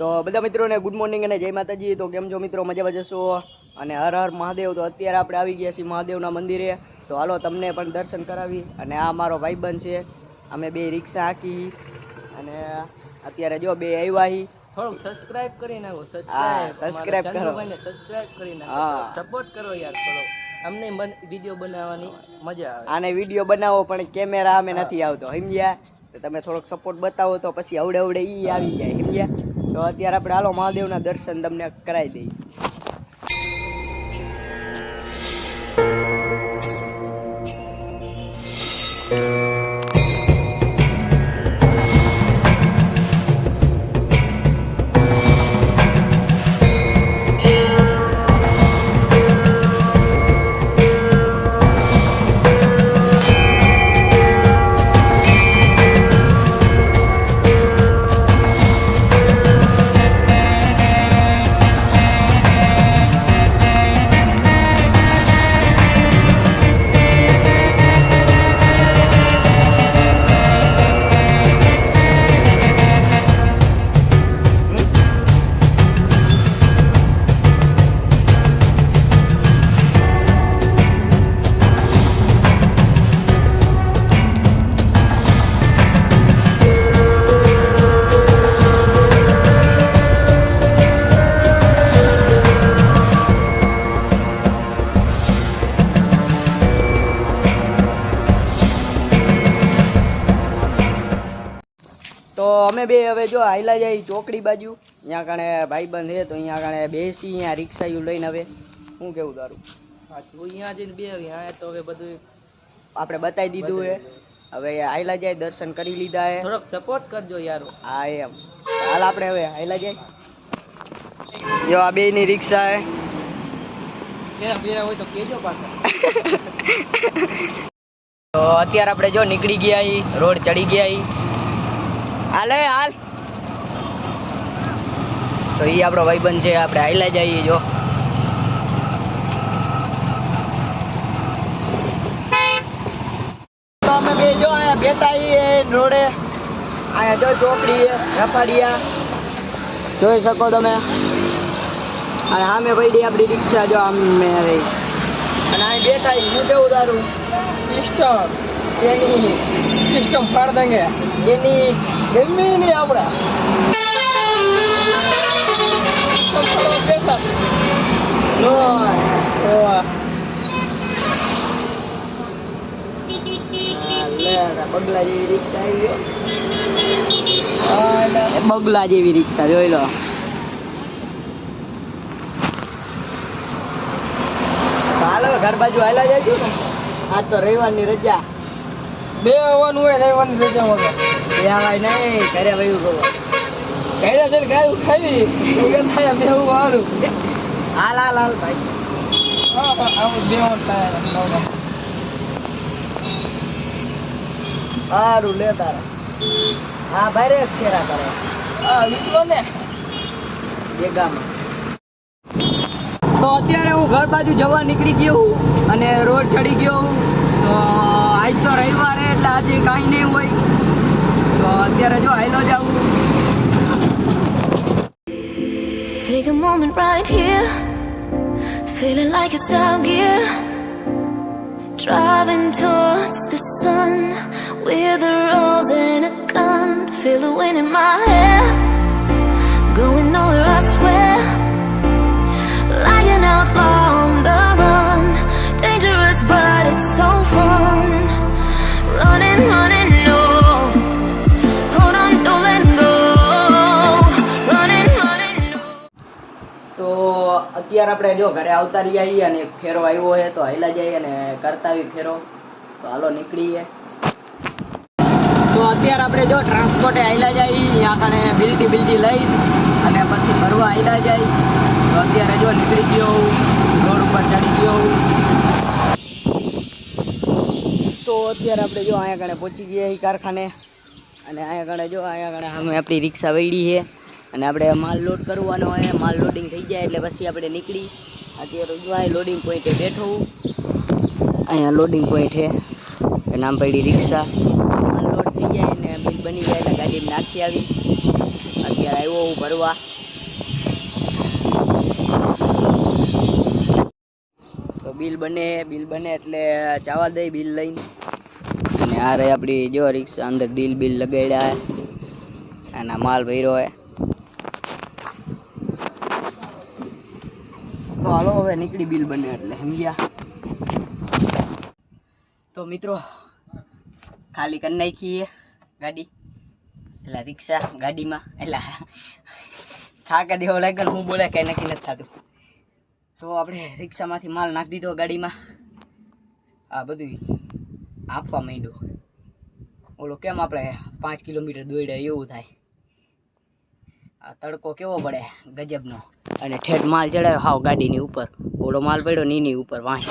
તો બધા મિત્રોને ગુડ મોર્નિંગ અને જય માતાજી. તો કેમ છો મિત્રો? મજામાં જશો અને હર હર મહાદેવ. તો અત્યારે આપણે આવી ગયા છીએ મહાદેવના મંદિરે. તો હાલો તમને પણ દર્શન કરાવી. અને આ મારો ભાઈબંધ છે. અમે બે રિક્ષા હાકી. અને અત્યારે જો બે આવ્યા હી. થોડુંક સબસ્ક્રાઇબ કરી નાખો. સબસ્ક્રાઇબ કરો. સબસ્ક્રાઇબ કરી નાખો. સપોર્ટ કરો યાર થોડો અમને વીડિયો બનાવવાની મજા આવે. આને વીડિયો બનાવો પણ કેમેરા અમે નથી આવતો. સમજ્યા? તો તમે થોડોક સપોર્ટ બતાવો તો પછી અવડે અવડે ઈ આવી જાય. સમજ્યા? તો અત્યારે આપણે હાલો મહાદેવના દર્શન તમને કરાવી દઈએ. તો અમે બે હવે જો હાઈલા જાય ચોકડી બાજુ. અહીંયા કાણે ભાઈબંધ હે તો અહીંયા કાણે બેસી અહીંયા રિક્ષાયું લઈને હવે. શું કેવું તારું? પાછું અહીંયા જઈને બે અહીંયા તો હવે બધું આપણે બતાવી દીધું હે. હવે હાઈલા જાય દર્શન કરી લીધા હે. થોડોક સપોર્ટ કરજો યાર. હા એમ. હાલ આપણે હવે હાઈલા જાય. જો આ બેયની રિક્ષા હે. બે હોય તો કેજો પાછા. તો અત્યારે આપણે જો નીકળી ગયા ઈ રોડ ચડી ગયા હાલે, હાલ. તો એ આપણો ભાઈબંધ છે, આપણે હાઈલા જઈએ, જો. અમે બે જો અહીંયા બેઠા રોડે. અહીંયા જો ચોકડી રપાડિયા. જોઈ શકો તમે. સામે પડી આપણી રિક્ષા, જો આમે રહી. અને અહીં બેઠા શું કેવું તારું? સિસ્ટમ શેની સિસ્ટમ ફાડ દેંગે એની ગમે નહીં નો બગલા જેવી રિક્ષા આવી બગલા જેવી રિક્ષા જોઈ લો. હાલો ઘર બાજુ હાલા જાય ને. આજ તો રવિવારની રજા. બે આવવાનું હોય રવિવારની રજા વગર. ભાઈ નહીં ઘરે વયું ગયો. કાયદા છે ગાયું થાય હું વાળું. હાલ હાલ હાલ ભાઈ. આવું થાય સારું લે તારા. હા ભાઈ રે ફેરા કરે. હા ને. ભેગામાં. તો અત્યારે હું ઘર બાજુ જવા નીકળી ગયો અને રોડ ચડી ગયો આજ તો રવિવારે એટલે આજે કાંઈ નહીં હોય. અત્યારે જો હાઈલો જાઉં Take a moment right here, feeling like it's out gear. Driving towards the sun with a rose and a gun. Feel the wind in my hair, going nowhere, I swear. અત્યારે આપણે જો ઘરે આવતા રહીએ અને ફેરો આવ્યો છે, તો હાઈલા જઈએ અને કરતા આવી ફેરો. તો હાલો નીકળીએ. તો અત્યારે આપણે જો ટ્રાન્સપોર્ટે હાઈલા જઈએ કણે બિલ્ડી બિલ્ડી લઈ અને પછી ફરવા હાઈલા જાય. તો અત્યારે જો નીકળી ગયો રોડ ઉપર ચડી ગયો તો અત્યારે આપણે જો અહીંયા કણે પહોંચી ગયા કારખાને. અને અહીંયા કણે જો, અહીંયા કણે સામે આપણી રિક્ષા વળી છે. અને આપણે માલ લોડ કરવાનો હોય, માલ લોડિંગ થઈ જાય એટલે પછી આપણે નીકળી. અત્યારે જો લોડિંગ પોઈન્ટે બેઠો અહીંયા લોડિંગ પોઈન્ટ છે. નામ પડી રિક્ષા. માલ લોડ થઈ જાય ને બિલ બની જાય એટલે ગાડી નાખી આવી. અત્યારે આવ્યો હું ભરવા. તો બિલ બને બિલ બને એટલે ચાવા દઈ બિલ લઈને. અને આ રહી આપણી, જો રિક્ષા અંદર દિલ બિલ લગાડ્યા. અને માલ ભર્યો હે તો હાલો, હવે નીકળી બિલ બને એટલે સમજ્યા તો મિત્રો, ખાલી કરી નાખીએ ગાડી. એટલે રિક્ષા, ગાડીમાં, એટલે થાકે દેવો લાગે હું બોલે કઈ નક્કી નથી થતું. તો આપણે રિક્ષામાંથી માલ નાખી દીધો ગાડીમાં. આ બધું આપવા માંડ્યું. ઓલો કેમ આપણે પાંચ કિલોમીટર દોડ્યા, એવું થાય. આ તડકો કેવો પડે ગજબનો? અને ઠેઠ માલ ચડાવ્યો. હાવ ગાડીની ઉપર. ઓલો માલ પડ્યો નીની ઉપર વાંચ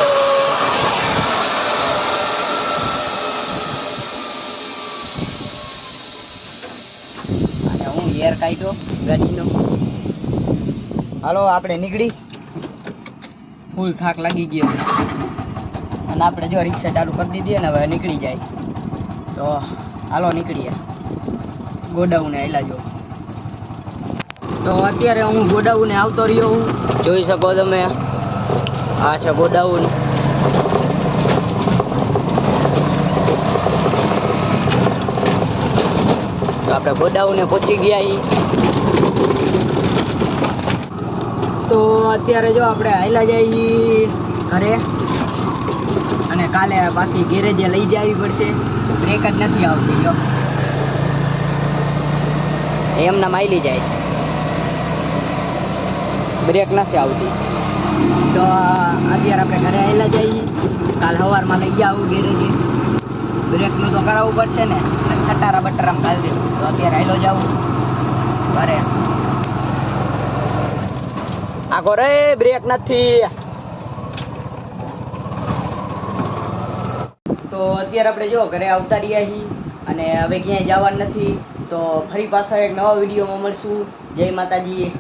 અને હું એર કાઢ્યો ગાડીનો. હાલો, આપણે નીકળી. ફૂલ થાક લાગી ગયો. અને આપણે જો રિક્ષા ચાલુ કરી દીધી ને હવે નીકળી જાય. તો હાલો, નીકળીએ. ગોડાઉને આવેલા જો. તો અત્યારે હું ગોડાઉને આવતો રહ્યો હું. જોઈ શકો તમે આ. છે ગોડાઉન. તો આપણે ગોડાઉને પહોંચી ગયા તો અત્યારે જો આપણે હાલા જઈએ ઘરે. અને કાલે પાછી ગેરેજે લઈ જવી પડશે. બ્રેક જ નથી આવતી, જો. એમના માયલી જાય. બ્રેક નથી આવતી. તો અત્યારે આપણે ઘરે આવેલા જઈએ કાલ સવારમાં લઈ આવું ગેરેજે બ્રેકનું તો કરાવવું પડશે ને. ખટારા બટારામાં કાઢી દેવું તો અત્યારે આવેલો જાઉં ઘરે. આખો રે બ્રેક નથી. તો અત્યારે આપણે જો ઘરે આવતા રહ્યા છીએ અને હવે ક્યાંય જવાનું નથી. તો ફરી પાછા એક નવા વિડીયોમાં મળશું. જય માતાજી.